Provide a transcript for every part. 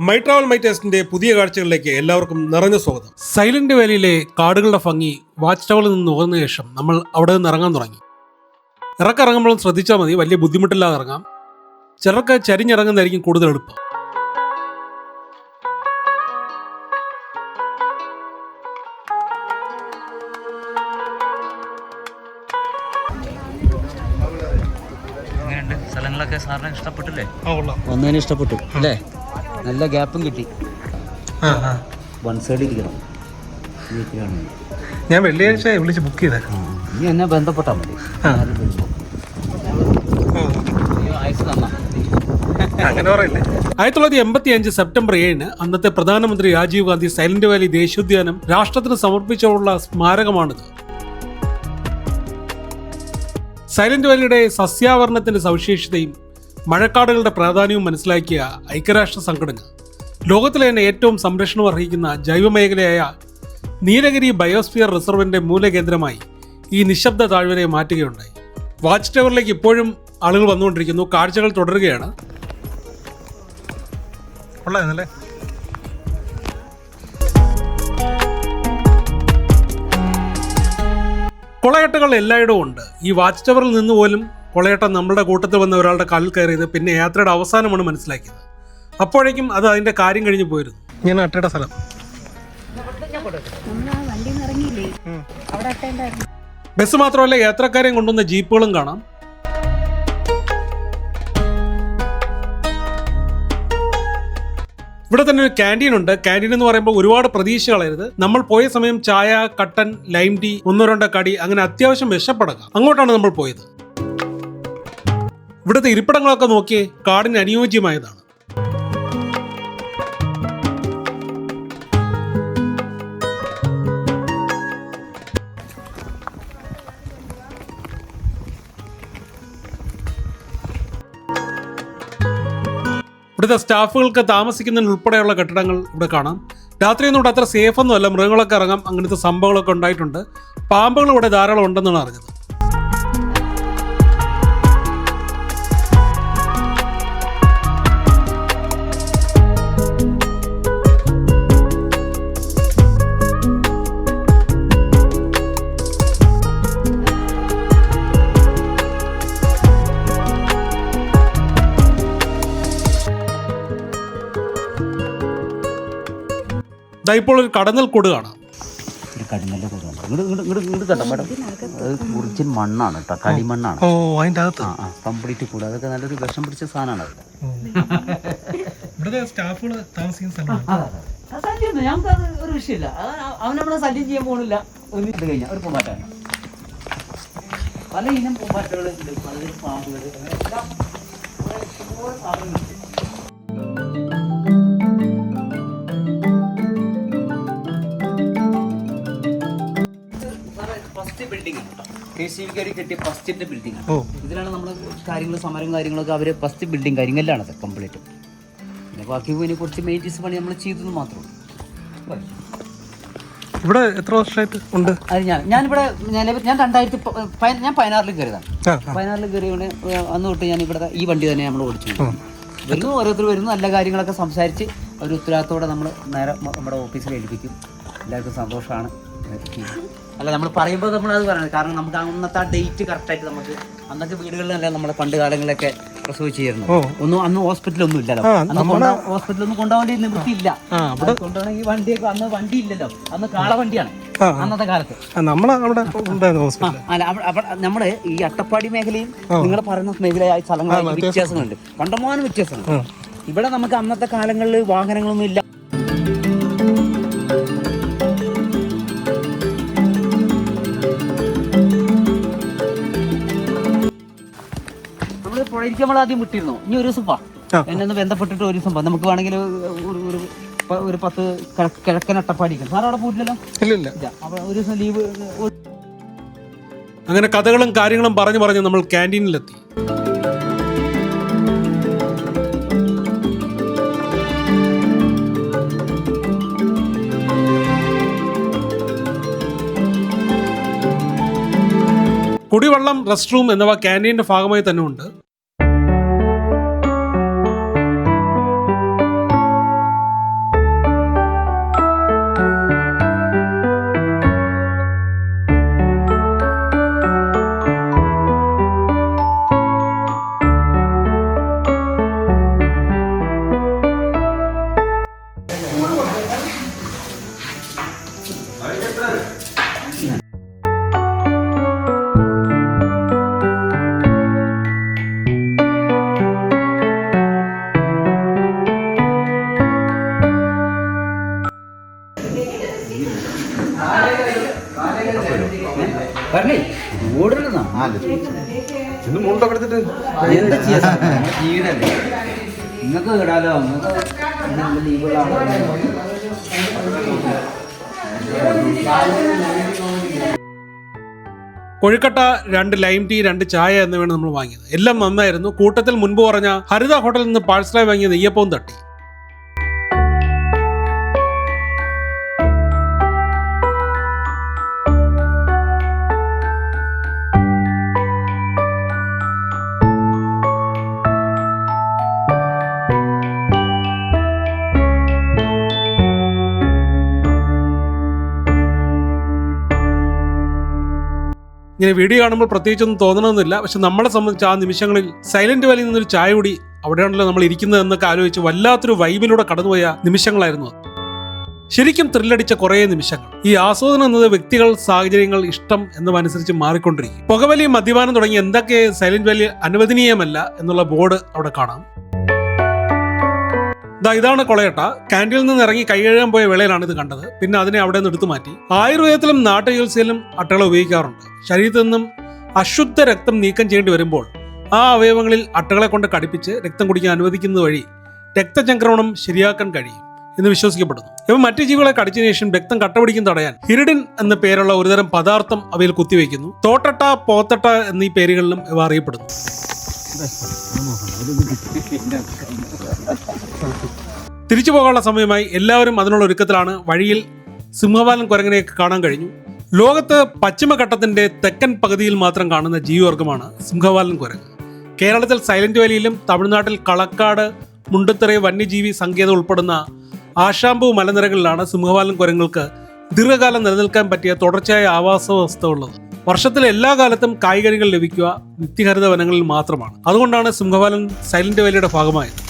My travel my ടേസ്റ്റിന്റെ പുതിയ കാഴ്ചകളിലേക്ക് എല്ലാവർക്കും നിറഞ്ഞ സ്വാഗതം. സൈലന്റ് വാലിയിലെ കാടുകളുടെ ഭംഗി വാച്ച് ടവറിൽ നിന്ന് നോക്കുന്ന ശേഷം നമ്മൾ അവിടെ നിന്ന് ഇറങ്ങാൻ തുടങ്ങി. ഇറക്കിറങ്ങുമ്പോഴും ശ്രദ്ധിച്ചാൽ മതി വലിയ ബുദ്ധിമുട്ടില്ലാതെ ഇറങ്ങാം. ചിലർക്ക് ചരിഞ്ഞിറങ്ങുന്നതായിരിക്കും കൂടുതൽ എളുപ്പം. സ്ഥലങ്ങളൊക്കെ സാറിന് ഇഷ്ടപ്പെട്ടില്ലേ? ഇഷ്ടപ്പെട്ടു അല്ലേ? നല്ല ഗ്യാപ്പും കിട്ടി. വൺ സൈഡ് ഇരിക്കണം. ഞാൻ വെള്ളിയാഴ്ച വിളിച്ച് ബുക്ക് ചെയ്തേ നീ എന്നെ ബന്ധപ്പെട്ടാൽ മതി. ആയുസ്. അങ്ങനെ പറയില്ലേ? ആയിരത്തി തൊള്ളായിരത്തി എൺപത്തി അഞ്ച് സെപ്റ്റംബർ ഏഴിന് അന്നത്തെ പ്രധാനമന്ത്രി രാജീവ് ഗാന്ധി സൈലന്റ് വാലി ദേശീയോദ്യാനം രാഷ്ട്രത്തിന് സമർപ്പിച്ചുള്ള സ്മാരകമാണിത്. സൈലന്റ് വാലിയുടെ സസ്യാവരണത്തിന്റെ സവിശേഷതയും മഴക്കാടുകളുടെ പ്രാധാന്യവും മനസ്സിലാക്കിയ ഐക്യരാഷ്ട്ര സംഘടന. ലോകത്തിലെ തന്നെ ഏറ്റവും സംരക്ഷണം അർഹിക്കുന്ന ജൈവമേഖലയായ നീലഗിരി ബയോസ്ഫിയർ റിസർവിന്റെ മൂലകേന്ദ്രമായി ഈ നിശബ്ദ താഴ്വരയെ മാറ്റുകയുണ്ടായി. വാച്ച് ടവറിലേക്ക് ഇപ്പോഴും ആളുകൾ വന്നുകൊണ്ടിരിക്കുന്നു. കാഴ്ചകൾ തുടരുകയാണ്. കൊള്ളായിരുന്നല്ലേ കൊളയട്ടകൾ എല്ലായിടവും ഉണ്ട്. ഈ വാച്ച് ടവറിൽ നിന്ന് പോലും കൊളയട്ടം നമ്മുടെ കൂട്ടത്തിൽ വന്ന ഒരാളുടെ കാലിൽ കയറിയത് പിന്നെ യാത്രയുടെ അവസാനമാണ് മനസ്സിലാക്കിയത്. അപ്പോഴേക്കും അത് അതിന്റെ കാര്യം കഴിഞ്ഞു പോയിരുന്നു. ഞാൻ അട്ടയുടെ സ്ഥലം. ബസ് മാത്രമല്ല യാത്രക്കാരെയും കൊണ്ടുവന്ന ജീപ്പുകളും കാണാം. ഇവിടെ തന്നെ ഒരു ക്യാന്റീൻ ഉണ്ട്. ക്യാന്റീൻ എന്ന് പറയുമ്പോൾ ഒരുപാട് പ്രതീക്ഷ കളയരുത് നമ്മൾ പോയ സമയം ചായ കട്ടൻ ലൈം ടീ ഒന്നോ രണ്ടോ കടി അങ്ങനെ അത്യാവശ്യം വിശപ്പടക അങ്ങോട്ടാണ് നമ്മൾ പോയത്. ഇവിടുത്തെ ഇരിപ്പിടങ്ങളൊക്കെ നോക്കിയേ കാടിന് അനുയോജ്യമായതാണ്. ഇവിടുത്തെ സ്റ്റാഫുകൾക്ക് താമസിക്കുന്നതിനുൾപ്പെടെയുള്ള കെട്ടിടങ്ങൾ ഇവിടെ കാണാം. രാത്രിയൊന്നും ഇവിടെ അത്ര സേഫ് ഒന്നുമല്ല. മൃഗങ്ങളൊക്കെ ഇറങ്ങാം. അങ്ങനത്തെ സംഭവങ്ങളൊക്കെ ഉണ്ടായിട്ടുണ്ട്. പാമ്പുകൾ ഇവിടെ ധാരാളം ഉണ്ടെന്നാണ് അറിഞ്ഞത്. ഇപ്പോൾ ഒരു കടന്നൽ കൂട് കാണാം ഒരു കടിമല്ല കൊടുക്കണം ഇങ്ങോട്ട് ഇങ്ങോട്ട് ഇങ്ങോട്ട് ഇങ്ങോട്ട് കേട്ടോ മേഡം. അത് ഒറിജിൻ മണ്ണാണ് കേട്ടോ കളിമണ്ണാണ് ഓ അതിന്റെ അകത്ത്. ആ ആ കംപ്ലീറ്റ് കൂടെ. അതൊക്കെ നല്ലൊരു വിഷം പിടിച്ച സാധനമാണ് അത്. ഇവിടുത്തെ സ്റ്റാഫുകൾ താമസിക്കുന്ന സ്ഥലം ഞങ്ങൾക്ക് ഒരു വിഷയമില്ല. നമ്മളെ ചെയ്യാൻ പോണില്ല. ഒന്നിട്ട് കഴിഞ്ഞാൽ ഒരു പൂമ്പാറ്റാണ് പല ഇനം പൂമ്പാറ്റകൾ ഉണ്ട്. പല പാമ്പുകൾ അങ്ങനെ എല്ലാം ഇഷ്ടംപോലെ സാധനങ്ങളുണ്ട്. കെ സി ബിക്കാർ കിട്ടിയ ഫസ്റ്റിന്റെ ബിൽഡിംഗ് ആണ് ഇതിലാണ് നമ്മൾ കാര്യങ്ങൾ സമരം കാര്യങ്ങളൊക്കെ അവർ ഫസ്റ്റ് ബിൽഡിംഗ് കാര്യങ്ങളിലാണ് അത് കംപ്ലീറ്റ് പിന്നെ ബാക്കി ഇതിനെ കുറച്ച് മെയിന്റീസ് പണി നമ്മൾ ചെയ്തെന്ന് മാത്രമേ ഇവിടെ എത്ര വർഷമായിട്ട് ഉണ്ട്? അത് ഞാൻ ഞാനിവിടെ ഞാൻ ഞാൻ രണ്ടായിരത്തി ഞാൻ പതിനാറിൽ കയറിയതാണ്. പതിനാറിൽ കയറിയാണ് അന്ന് തൊട്ട് ഞാൻ ഇവിടെ ഈ വണ്ടി തന്നെ നമ്മൾ ഓടിച്ചു വരുന്നു ഓരോരുത്തർ വരുന്നു നല്ല കാര്യങ്ങളൊക്കെ സംസാരിച്ച് ഒരു ഉത്തരവാദിത്തോടെ നമ്മൾ നേരെ നമ്മുടെ ഓഫീസിൽ ഏൽപ്പിക്കും. എല്ലാവർക്കും സന്തോഷമാണ് അല്ല നമ്മൾ പറയുമ്പോൾ നമ്മൾ അത് പറയുന്നത് കാരണം നമുക്ക് അന്നത്തെ ആ ഡേറ്റ് കറക്റ്റായിട്ട് നമുക്ക് അന്നത്തെ വീടുകളിലല്ല നമ്മുടെ പണ്ട് കാലങ്ങളിലൊക്കെ പ്രസവിച്ചിരുന്നു. ഒന്നും അന്ന് ഹോസ്പിറ്റലൊന്നും ഇല്ലല്ലോ. അന്ന് ഹോസ്പിറ്റലൊന്നും കൊണ്ടുപോകേണ്ട നിവൃത്തിയില്ല. ആ, അത് കൊണ്ടുപോകണമെങ്കിൽ വണ്ടിയൊക്കെ അന്ന് വണ്ടി ഇല്ലല്ലോ. അന്ന് കാള വണ്ടിയാണ്. അന്നത്തെ കാലത്ത്. നമ്മളെ അവിടെ അവ- ഈ അട്ടപ്പാടി മേഖലയും നിങ്ങൾ പറയുന്ന മേഖലയായ സ്ഥലങ്ങളായി വ്യത്യാസങ്ങളുണ്ട്. കണ്ടമാനം വ്യത്യാസങ്ങൾ ഇവിടെ നമുക്ക് അന്നത്തെ കാലങ്ങളിൽ വാഹനങ്ങളൊന്നും ഇല്ല. നമ്മൾ നമ്മൾ ആദ്യം വിട്ടിരുന്നു. ഇനി ഒരു ദിവസം വാ. എന്നെ ഒന്ന് ബന്ധപ്പെട്ടിട്ട് ഒരു ദിവസം വാ. നമുക്ക് വേണമെങ്കിൽ ഒരു ഒരു പത്ത് കിഴ- കിഴക്കൻ അട്ടപ്പാടിക്കും സാർ അവിടെ പോയിട്ടില്ലല്ലോ? ഇല്ല അപ്പൊ ഒരു ദിവസം ലീവ് അങ്ങനെ കഥകളും കാര്യങ്ങളും പറഞ്ഞു പറഞ്ഞ് നമ്മൾ ക്യാന്റീനിലെത്തി. കുടിവെള്ളം റെസ്റ്റ് റൂം എന്നിവ ക്യാന്റീന്റെ ഭാഗമായി തന്നെ ഉണ്ട്. പറഞ്ഞേ ഓടരുതെന്നാ ഇന്ന് മുണ്ടൊക്കെ എടുത്തിട്ട് എന്താ ചെയ്യാ? സാർ? നിങ്ങൾക്ക് ഇടാലോ നിങ്ങൾക്ക് ഇങ്ങനെ ലീവുള്ള കൊഴുക്കട്ട രണ്ട് ലൈം ടീ രണ്ട് ചായ എന്നിവയാണ് നമ്മൾ വാങ്ങിയത്. എല്ലാം നന്നായിരുന്നു. കൂട്ടത്തിൽ മുൻപ് പറഞ്ഞ ഹരിത ഹോട്ടലിൽ നിന്ന് പാഴ്സലായി വാങ്ങിയ നെയ്യപ്പവും തട്ടി. ഇങ്ങനെ വീഡിയോ കാണുമ്പോൾ പ്രത്യേകിച്ചൊന്നും തോന്നണമെന്നില്ല. പക്ഷെ നമ്മളെ സംബന്ധിച്ച് ആ നിമിഷങ്ങളിൽ സൈലന്റ് വാലിയിൽ നിന്നൊരു ചായ കൂടി അവിടെയാണല്ലോ നമ്മൾ ഇരിക്കുന്നത് എന്നൊക്കെ ആലോചിച്ച് വല്ലാത്തൊരു വൈബിലൂടെ കടന്നുപോയ നിമിഷങ്ങളായിരുന്നു. ശരിക്കും ത്രില്ലടിച്ച കുറേ നിമിഷങ്ങൾ. ഈ ആസ്വാദനം എന്നത് വ്യക്തികൾ സാഹചര്യങ്ങൾ ഇഷ്ടം എന്നിവനുസരിച്ച് മാറിക്കൊണ്ടിരിക്കും. പുകവലി മദ്യപാനം തുടങ്ങി എന്തൊക്കെ സൈലന്റ് വാലി അനുവദനീയമല്ല എന്നുള്ള ബോർഡ് അവിടെ കാണാം. ഇതാണ് കൊളയട്ട. കാന്റീനിൽ നിന്ന് ഇറങ്ങി കൈകഴുകാൻ പോയ വേളയിലാണ് ഇത് കണ്ടത്. പിന്നെ അതിനെ അവിടെ നിന്ന് എടുത്തു മാറ്റി. ആയുർവേദത്തിലും നാട്ടുചികിത്സയിലും അട്ടകളെ ഉപയോഗിക്കാറുണ്ട്. ശരീരത്തിൽ നിന്നും അശുദ്ധ രക്തം നീക്കം ചെയ്യേണ്ടി വരുമ്പോൾ ആ അവയവങ്ങളിൽ അട്ടകളെ കൊണ്ട് കടിപ്പിച്ച് രക്തം കുടിക്കാൻ അനുവദിക്കുന്നത് വഴി രക്തചംക്രമണം ശരിയാക്കാൻ കഴിയും എന്ന് വിശ്വസിക്കപ്പെടുന്നു. ഇവ മറ്റ് ജീവികളെ കടിച്ചതിന് ശേഷം രക്തം കട്ടപിടിക്കും തടയാൻ ഹിരിഡിൻ എന്ന പേരുള്ള ഒരുതരം പദാർത്ഥം അവയിൽ കുത്തിവെക്കുന്നു. തോട്ടട്ട പോത്തട്ട എന്നീ പേരുകളിലും ഇവ അറിയപ്പെടുന്നു. തിരിച്ചു പോകാനുള്ള സമയമായി എല്ലാവരും അതിനുള്ള ഒരുക്കത്തിലാണ്. വഴിയിൽ സിംഹവാലൻ കുരങ്ങനെയൊക്കെ കാണാൻ കഴിഞ്ഞു. ലോകത്ത് പശ്ചിമഘട്ടത്തിന്റെ തെക്കൻ പകുതിയിൽ മാത്രം കാണുന്ന ജീവിവർഗമാണ് സിംഹവാലൻ കുരങ്ങ്. കേരളത്തിൽ സൈലന്റ് വാലിയിലും തമിഴ്നാട്ടിൽ കളക്കാട് മുണ്ടത്തറ വന്യജീവി സങ്കേതം ഉൾപ്പെടുന്ന ആശാമ്പു മലനിരകളിലാണ് സിംഹവാലൻ കുരങ്ങൾക്ക് ദീർഘകാലം നിലനിൽക്കാൻ പറ്റിയ തുടർച്ചയായ ആവാസ വ്യവസ്ഥ ഉള്ളത്. വർഷത്തിലെ എല്ലാ കാലത്തും കായികനികൾ ലഭിക്കുക നിത്യഹരിത വനങ്ങളിൽ മാത്രമാണ്. അതുകൊണ്ടാണ് സിംഹവാലൻ സൈലന്റ് വാലിയുടെ ഭാഗമായത്.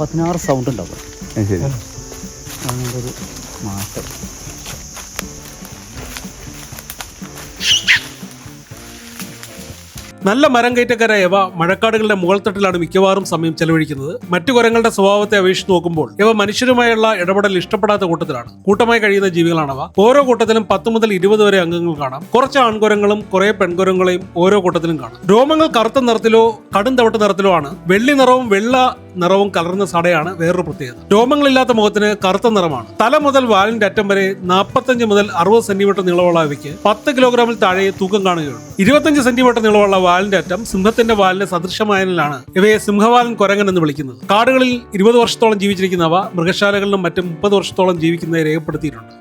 പതിനാറ് സൗണ്ട് ഉണ്ടാവും. ശരി. അങ്ങനൊരു നല്ല മരം കയറ്റക്കാരായ ഇവ മഴക്കാടുകളുടെ മുകൾത്തട്ടിലാണ് മിക്കവാറും സമയം ചെലവഴിക്കുന്നത്. മറ്റു കുരങ്ങളുടെ സ്വഭാവത്തെ അപേക്ഷിച്ച് നോക്കുമ്പോൾ ഇവ മനുഷ്യരുമായുള്ള ഇടപെടൽ ഇഷ്ടപ്പെടാത്ത കൂട്ടത്തിലാണ്. കൂട്ടമായി കഴിയുന്ന ജീവികളാണവ ഓരോ കൂട്ടത്തിലും പത്ത് മുതൽ ഇരുപത് വരെ അംഗങ്ങൾ കാണാം. കുറച്ച് ആൺകുരങ്ങളും കുറെ പെൺകുരങ്ങളെയും ഓരോ കൂട്ടത്തിലും കാണാം. രോമങ്ങൾ കറുത്ത നിറത്തിലോ കടും തവിട്ട് നിറത്തിലോ ആണ്. വെള്ളി നിറവും വെള്ള നിറവും കലർന്ന സടയാണ് വേറൊരു പ്രത്യേകത. രോമങ്ങളില്ലാത്ത മുഖത്തിന് കറുത്ത നിറമാണ്. തല മുതൽ വാലിന്റെ അറ്റം വരെ നാൽപ്പത്തഞ്ച് മുതൽ അറുപത് സെന്റിമീറ്റർ നീളമുള്ള അവയ്ക്ക് പത്ത് കിലോഗ്രാമിൽ താഴെ തൂക്കം കാണുകയുള്ളൂ. ഇരുപത്തഞ്ച് സെന്റിമീറ്റർ നീളമുള്ള വാലിന്റെ അറ്റം സിംഹത്തിന്റെ വാലിന് സദൃശമായതിനാലാണ് ഇവയെ സിംഹവാലൻ കൊരങ്ങൻ എന്ന് വിളിക്കുന്നത്. കാടുകളിൽ ഇരുപത് വർഷത്തോളം ജീവിച്ചിരിക്കുന്നവ മൃഗശാലകളിലും മറ്റും മുപ്പത് വർഷത്തോളം ജീവിക്കുന്നതായി രേഖപ്പെടുത്തിയിട്ടുണ്ട്.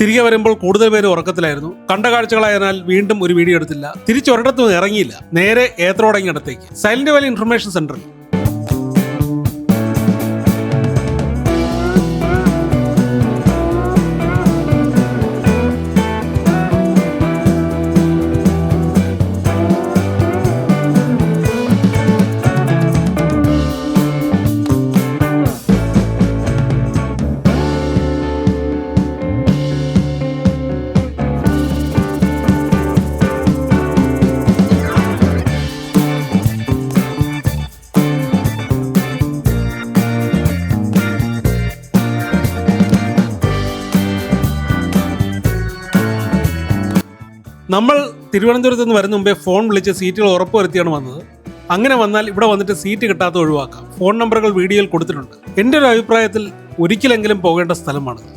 തിരികെ വരുമ്പോൾ കൂടുതൽ പേര് ഉറക്കത്തിലായിരുന്നു. കണ്ട കാഴ്ചകളായതിനാൽ വീണ്ടും ഒരു വീഡിയോ എടുത്തില്ല. തിരിച്ചൊരിടത്തും ഇറങ്ങിയില്ല. നേരെ ഏത്രോടങ്ങിയടത്തേക്ക് സൈലന്റ് വാലി ഇൻഫർമേഷൻ സെന്ററിൽ. നമ്മൾ തിരുവനന്തപുരത്ത് നിന്ന് വരുന്ന മുമ്പേ ഫോൺ വിളിച്ച് സീറ്റുകൾ ഉറപ്പുവരുത്തിയാണ് വന്നത്. അങ്ങനെ വന്നാൽ ഇവിടെ വന്നിട്ട് സീറ്റ് കിട്ടാത്ത ഒഴിവാക്കാം. ഫോൺ നമ്പറുകൾ വീഡിയോയിൽ കൊടുത്തിട്ടുണ്ട്. എന്റെ ഒരു അഭിപ്രായത്തിൽ ഒരിക്കലെങ്കിലും പോകേണ്ട സ്ഥലമാണിത്